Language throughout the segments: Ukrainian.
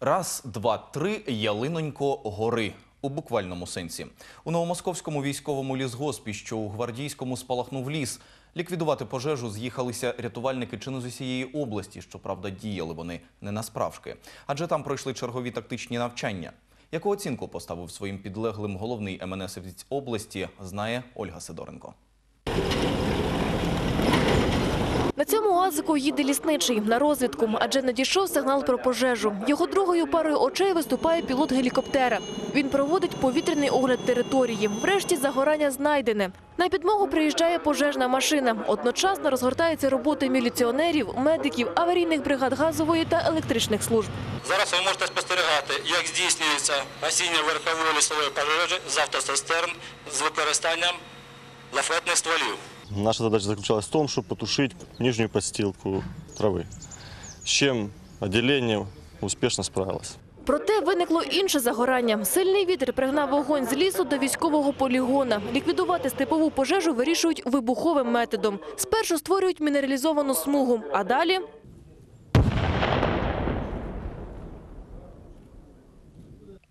Раз, два, три, ялинонько гори. У буквальному сенсі. У новомосковському військовому лісгоспі, що у гвардійському спалахнув ліс. Ліквідувати пожежу з'їхалися рятувальники чи не з усієї області. Щоправда, діяли вони не насправжки. Адже там пройшли чергові тактичні навчання. Яку оцінку поставив своїм підлеглим головний МНСівець області, знає Ольга Сидоренко. На цьому уазику їде лісничий на розвідку, адже надійшов сигнал про пожежу. Його другою парою очей виступає пілот гелікоптера. Він проводить повітряний огляд території. Врешті загорання знайдене. На підмогу приїжджає пожежна машина. Одночасно розгортаються роботи міліціонерів, медиків, аварійних бригад газової та електричних служб. Зараз ви можете спостерігати, як здійснюється гасіння верхової лісової пожежі з автоцистерн з використанням лафетних стволів. Наша задача заключалась в том, чтобы потушить нижнюю подстилку травы, с чем отделение успешно справилось. Проте виникло інше загорання. Сильний вітер пригнав вогонь з лісу до військового полігона. Ліквідувати степову пожежу вирішують вибуховим методом. Спершу створюють мінералізовану смугу, а далі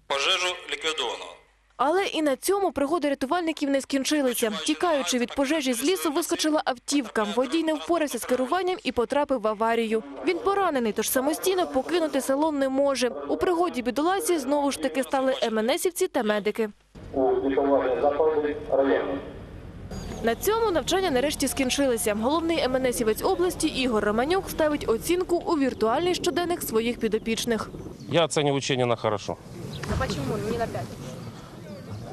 Пожежу ліквідовано. Але і на цьому пригоди рятувальників не скінчилися. Тікаючи від пожежі з лісу, вискочила автівка. Водій не впорався з керуванням і потрапив в аварію. Він поранений, тож самостійно покинути село не може. У пригоді бідоласі знову ж таки стали МНСівці та медики. у району. На цьому навчання нарешті скінчилися. Головний МНСівець області Ігор Романюк ставить оцінку у віртуальний щоденник своїх підопічних. Я оцениваю учение на хорошо. Почему не на 5?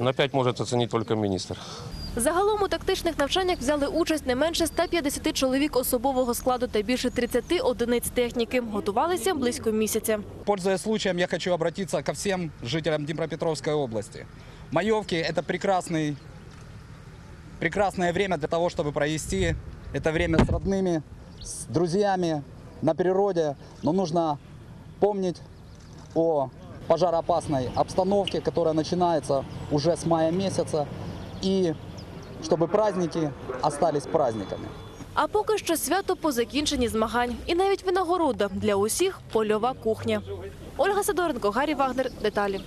На 5 может оценить только министр. Загалом у тактичних навчаннях взяли участь не менше 150 чоловік особового складу та більше 30 одиниць техніки. Готувалися близько місяця. Пользуясь случаем, я хочу обратиться ко всем жителям Днепропетровской области. Маевки – это прекрасный, прекрасное время для того, чтобы провести это время с родными, с друзьями, на природе. Но нужно помнить о пожароопасной обстановке, которая начинается уже с мая месяца, и чтобы праздники остались праздниками. А поки що свято по закінченні змагань. І навіть винагорода для усіх – польова кухня. Ольга Сидоренко, Гаррі Вагнер. Деталі.